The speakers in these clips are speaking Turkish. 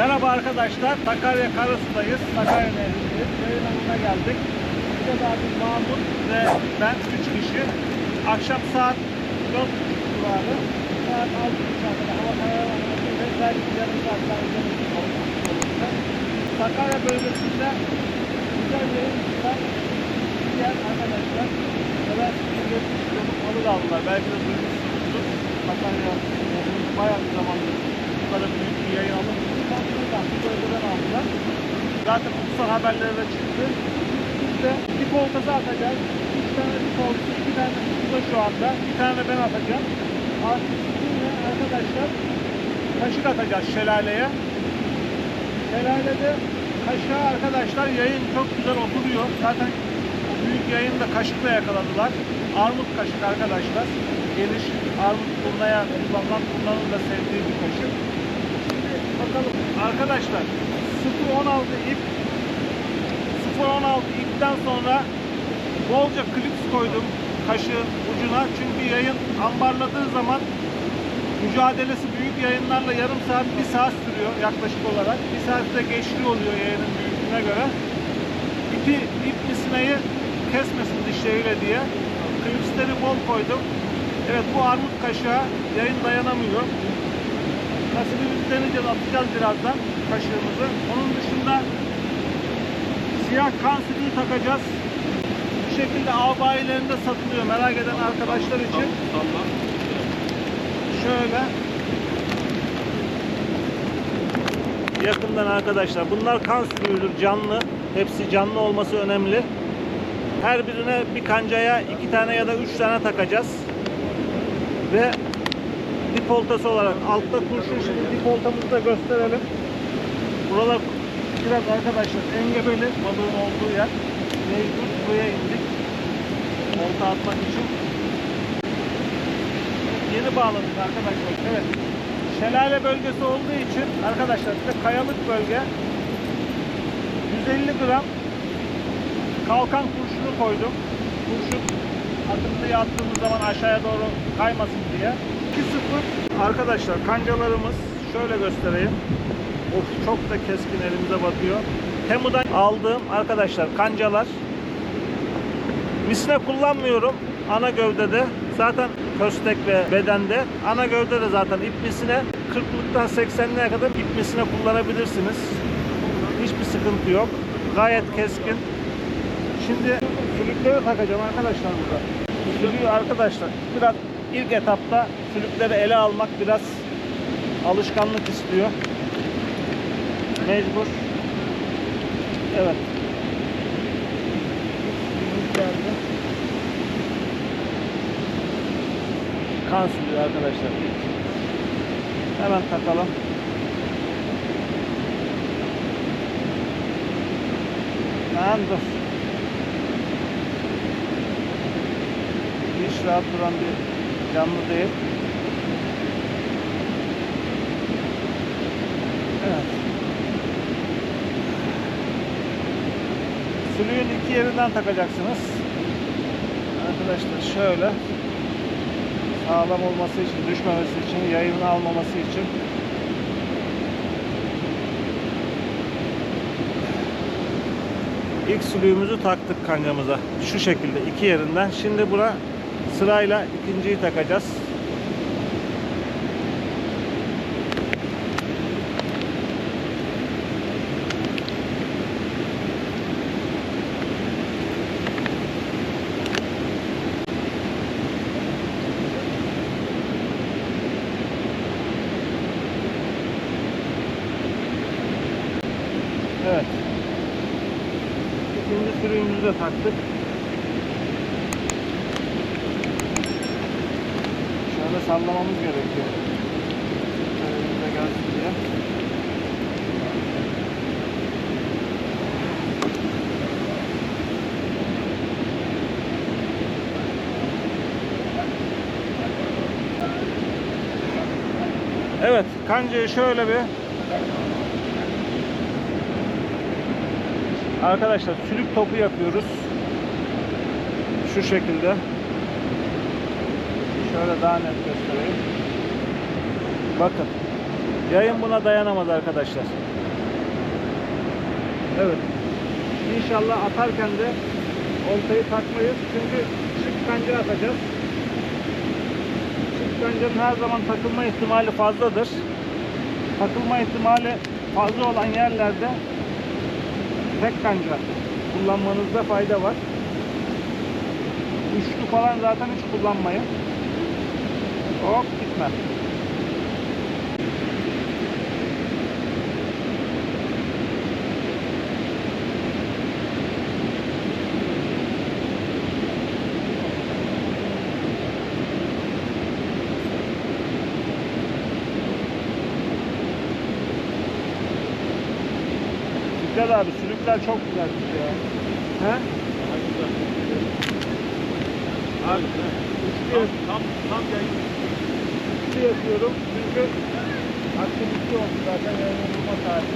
Merhaba arkadaşlar. Sakarya Karasu'dayız. Sakarya Nehri'ndeyiz. Yayın avına geldik. Daha bir Mahmut ve ben 3 kişi. Akşam saat 4 civarı. Saat 6 civarında hava kararına ve belki yarım saat daha üzerinde. Sakarya bölgesinde güzel yayın tutan diğer arkadaşlar sever 170 kiloluk balık aldılar. Belki de duymuşsunuzdur. Sakarya bayağı bir zamandır bu kadar büyük bir yayın alıp buradan buradan bu bölgeden aldılar. Zaten ulusal haberlere çıktı. Biz de ip oltası atacağız. Üç tane ip oltası, iki tane usta şu anda. Bir tane de ben atacağım. Artık sizinle arkadaşlar kaşık atacağız şelaleye. Şelalede kaşığa arkadaşlar yayın çok güzel oturuyor. Zaten o büyük yayını da kaşıkla yakaladılar. Armut kaşık arkadaşlar. Geniş armut kullanılan turnanın da sevdiği bir kaşık. Arkadaşlar 0.16 ip 0.16 ipten sonra bolca klips koydum kaşığın ucuna. Çünkü yayın ambarladığı zaman mücadelesi büyük yayınlarla yarım saat, bir saat sürüyor yaklaşık olarak. Bir saatte geçti oluyor yayının büyüklüğüne göre. İpi, ip misineyi kesmesin dişleriyle diye klipsleri bol koydum. Evet bu armut kaşığa yayın dayanamıyor. Nasibimizi deneyeceğiz, atacağız birazdan kaşığımızı. Onun dışında siyah kan sütüğü takacağız. Bu şekilde av bayilerinde satılıyor merak eden arkadaşlar için. Şöyle yakından arkadaşlar. Bunlar kan sürüğüdür canlı. Hepsi canlı olması önemli. Her birine bir kancaya iki tane ya da üç tane takacağız. Ve dip oltası olarak altta kurşun şimdi dip oltamızı da gösterelim. Buralar biraz arkadaşlar engebeli balığın olduğu yer. Mecbur buraya indik. Olta atmak için. Yeni bağladık arkadaşlar. Evet. Şelale bölgesi olduğu için arkadaşlar size kayalık bölge 150 gram kalkan kurşunu koydum. Kurşun atımlıyı attığımız zaman aşağıya doğru kaymasın diye. 2-0 arkadaşlar kancalarımız şöyle göstereyim. Of çok da keskin elimize batıyor. Temu'dan aldığım arkadaşlar kancalar. Misine kullanmıyorum ana gövdede. Zaten köstek ve bedende. Ana gövde de zaten ip misine 40'lıktan 80'liğe kadar ip misine kullanabilirsiniz. Hiçbir sıkıntı yok. Gayet keskin. Şimdi sülükleri takacağım arkadaşlar burada. Sülüğü arkadaşlar biraz ilk etapta sülükleri ele almak biraz alışkanlık istiyor. Mecbur. Evet. Kan sülüğü arkadaşlar. Hemen takalım. Lan dur. Hiç rahat duran bir canlı değil. Evet. Sülüğün iki yerinden takacaksınız. Arkadaşlar şöyle sağlam olması için, düşmemesi için, yayını almaması için İlk sülüğümüzü taktık kancamıza. Şu şekilde iki yerinden. Şimdi buna sırayla ikinciyi takacağız. Evet. İkinci sürüğümüzü de taktık. Şöyle sallamamız gerekiyor. Elimize gelsin diye. Evet, kancayı şöyle bir Arkadaşlar sülük topu yapıyoruz. Şu şekilde. Şöyle daha net göstereyim. Bakın. Yayın buna dayanamaz arkadaşlar. Evet. İnşallah atarken de oltayı takmayız. Çünkü çift pencere atacağız. Çift pencerenin her zaman takılma ihtimali fazladır. Takılma ihtimali fazla olan yerlerde tek pencere kullanmanızda fayda var. Üçlü falan zaten hiç kullanmayın. Hop gitme. Fikret abi sülükler çok güzelmiş ya. He? Abi, üçlü, Tam, tam yayın. Üçlü yapıyorum çünkü iki oldu zaten yayının bulma saati.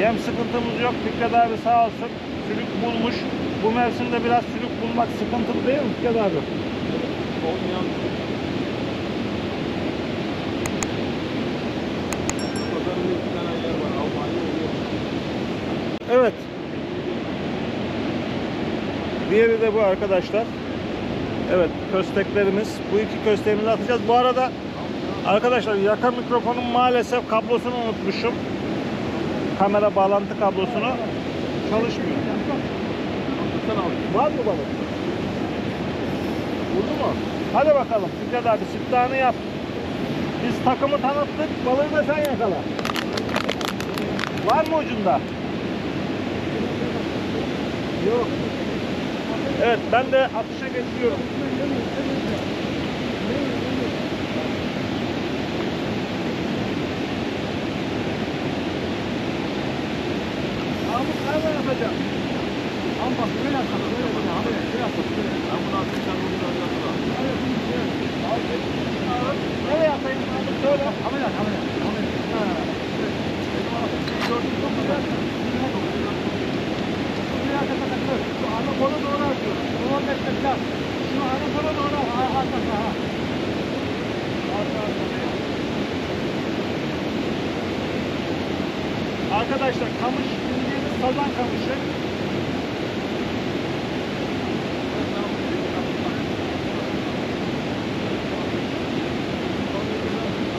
Yem sıkıntımız yok. Fikret abi sağ olsun. Sülük bulmuş. Bu mevsimde biraz sülük bulmak sıkıntılı değil mi Fikret abi? Olmayan pazarında iki tane yer var. Almanya oluyor. Evet. Diğeri de bu arkadaşlar. Evet kösteklerimiz. Bu iki kösteğimizi atacağız. Bu arada arkadaşlar yaka mikrofonun maalesef kablosunu unutmuşum. Kamera bağlantı kablosunu çalışmıyor. Var mı balık? Vurdu mu? Hadi bakalım Fikret abi siftahını yap. Biz takımı tanıttık. Balığı da sen yakala. Var mı ucunda? Yok. Evet ben de atışa. Mahmut nereden atacağım? Tam bak böyle yapsana. Böyle yapsana. Abi böyle yapsana. Ben bunu atayım sen onu biraz yapsana. Nereye atayım Mahmut söyle. Kamera kamera. Kamera. Ha. Benim arasında bir gördüm çok güzel. Bir dakika takıl. Şu ana kolu doğru atıyorum. Şu 15 dakika. Şu ana kolu doğru at. Arkasına ha. Arka, arka. Arkadaşlar kamış bildiğimiz sazan kamışı.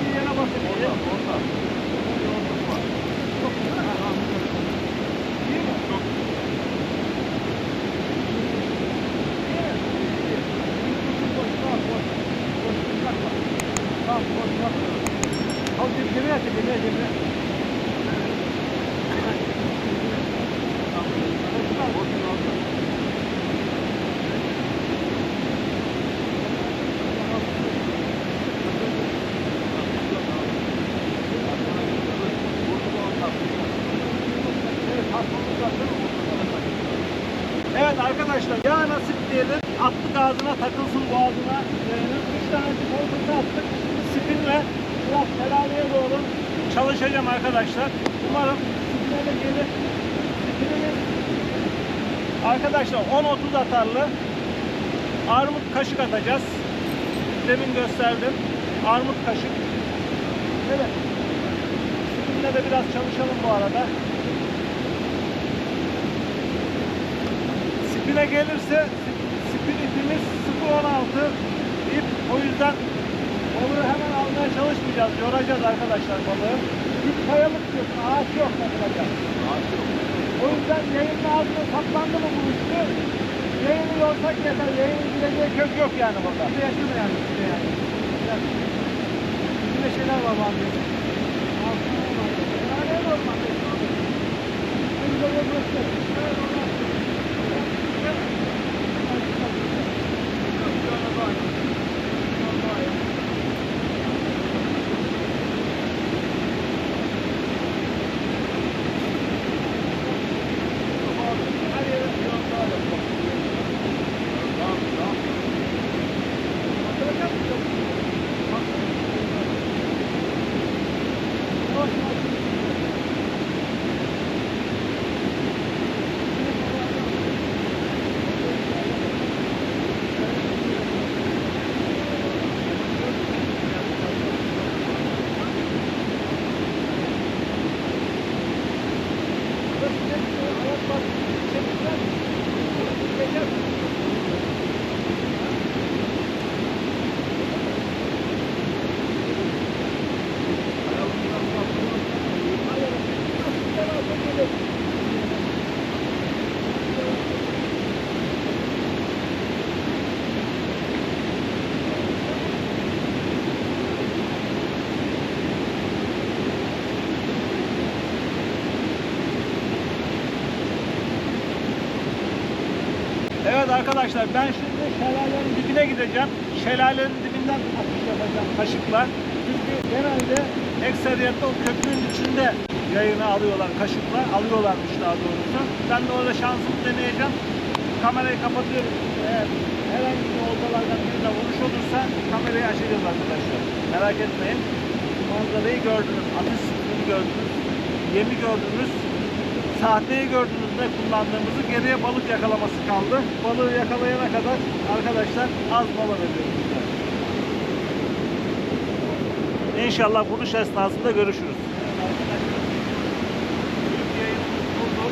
Bir yere bakın. Orada, orada. İyi mi? Çok Evet arkadaşlar ya nasip diyelim attık ağzına boğazına. Ee, Üç tane koltuğu attık. Spinle biraz şelaleye doğru çalışacağım arkadaşlar. Umarım spinle de gelir. Spinimiz arkadaşlar 10-30 atarlı armut kaşık atacağız. Demin gösterdim. Armut kaşık. Evet. Spinle de biraz çalışalım bu arada. Spine gelirse spin ipimiz 0.16 ip. O yüzden balığı hemen almaya çalışmayacağız. Yoracağız arkadaşlar balığı. Bir kayalık diyorsun. Ağaç yok takılacak. O yüzden yayının ağzına saplandı mı bu üçlü? Yayını yorsak yeter. Yayının gideceği kök yok yani burada. Bir de yaşıyor yani. Bir de yani. Bir de şeyler var bazı. Altına var. Yani en normal. En güzel burası. Arkadaşlar ben şimdi şelalenin dibine gideceğim. Şelalenin dibinden atış yapacağım kaşıkla. Çünkü genelde ekseriyette o köprünün içinde yayını alıyorlar kaşıkla. Alıyorlarmış daha doğrusu. Ben de orada şansımı deneyeceğim. Kamerayı kapatıyorum. Eğer herhangi bir oltalardan birine vuruş olursa kamerayı açacağız arkadaşlar. Merak etmeyin. Manzarayı gördünüz. Atış gördünüz. Yemi gördünüz. Sahteyi gördüğünüzde kullandığımızı geriye balık yakalaması kaldı. Balığı yakalayana kadar arkadaşlar az mola veriyoruz. İnşallah vuruş esnasında görüşürüz. Evet arkadaşlar. Büyük yayınımız buldu.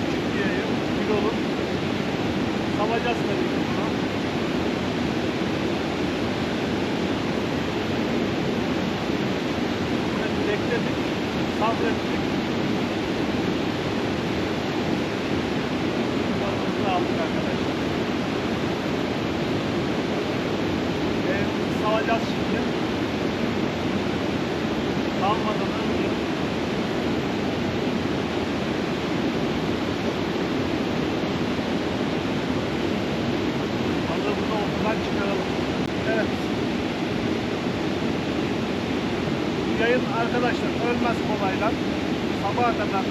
Küçük bir yayın. Bir olur. Salacağız tabii ki bunu. Evet, bekledik. Sabrettik. Balığımızı aldık arkadaşlar. Yayınımızı salacağız şimdi. Salmadan önce Balığımızı ortadan çıkaralım. Evet. Bu yayın arkadaşlar ölmez kolayla. Sabaha kadar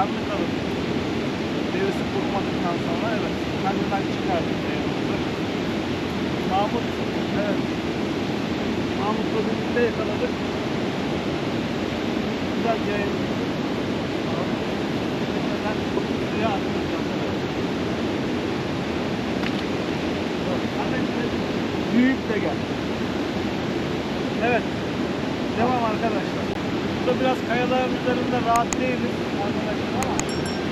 canlı kalır. Derisi kurmadıktan sonra evet kendinden çıkardık yayınımızı. Mahmut evet. Mahmut'la birlikte yakaladık. Güzel yayın. Hemen suya attık. Büyük de gel. Evet. Devam arkadaşlar. Burada biraz kayaların üzerinde rahat değiliz arkadaşlar ama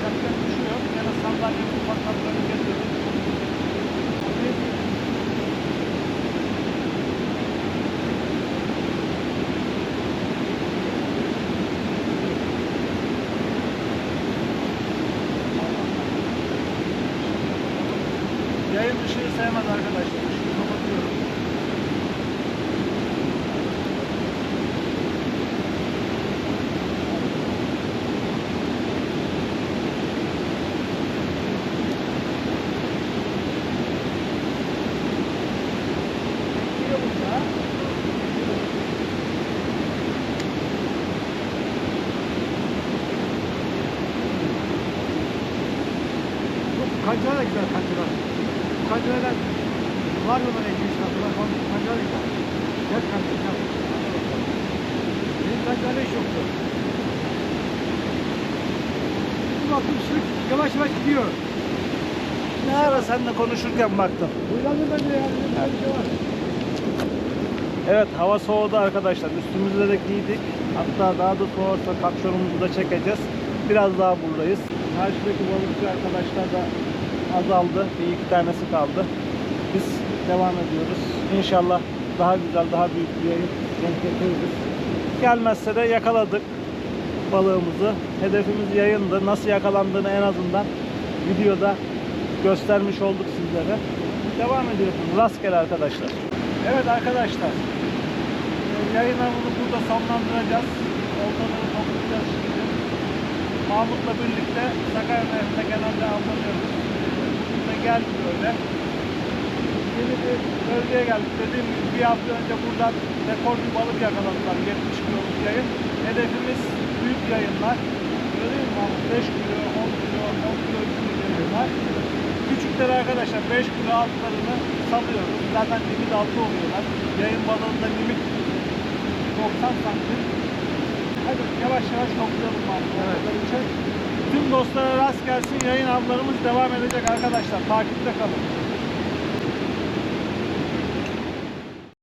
yapacak bir şey yok. Yine sandalye ufak kapları getirdik. Yayın ışığı sevmez arkadaşlar. Işığı kapatıyorum. Bekliyor bu ya. Bu kancana da güzel kancana. Bu kancanadan var mı bana 200 katına falan kancana da güzel. Gel kancana. Hiç yoktu. Bir baktım sürük yavaş yavaş gidiyor. Ne ara seninle konuşurken baktım. Uylandı ben de yani. Bir şey var. Evet hava soğudu arkadaşlar. Üstümüzde de giydik. Hatta daha da soğursa kapşonumuzu da çekeceğiz. Biraz daha buradayız. Karşıdaki balıkçı arkadaşlar da azaldı. Bir iki tanesi kaldı. Biz devam ediyoruz. İnşallah daha güzel, daha büyük bir yayın denk getiririz. Gelmezse de yakaladık balığımızı. Hedefimiz yayındı. Nasıl yakalandığını en azından videoda göstermiş olduk sizlere. Devam ediyorsunuz. Rastgele arkadaşlar. Evet arkadaşlar. e, Yayınımızı burada sonlandıracağız. Oltaları toplayacağız şimdi. Mahmut'la birlikte Sakarya Nehri'nde genelde avlanıyoruz. Burada geldik böyle. Yeni bir bölgeye geldik. Dediğim gibi bir hafta önce buradan rekor bir balık yakaladılar. 70 kiloluk yayın. Hedefimiz büyük yayınlar. Gördüğünüz 5 kilo, 10 kilo, 10 kilo üstünde geliyorlar. Küçükleri arkadaşlar 5 kilo altlarını salıyoruz. Zaten limit altı oluyorlar. Yayın balığında limit 90 santim. Hadi yavaş yavaş toplayalım balıkları için. Tüm dostlara rast gelsin. Yayın avlarımız devam edecek arkadaşlar. Takipte kalın.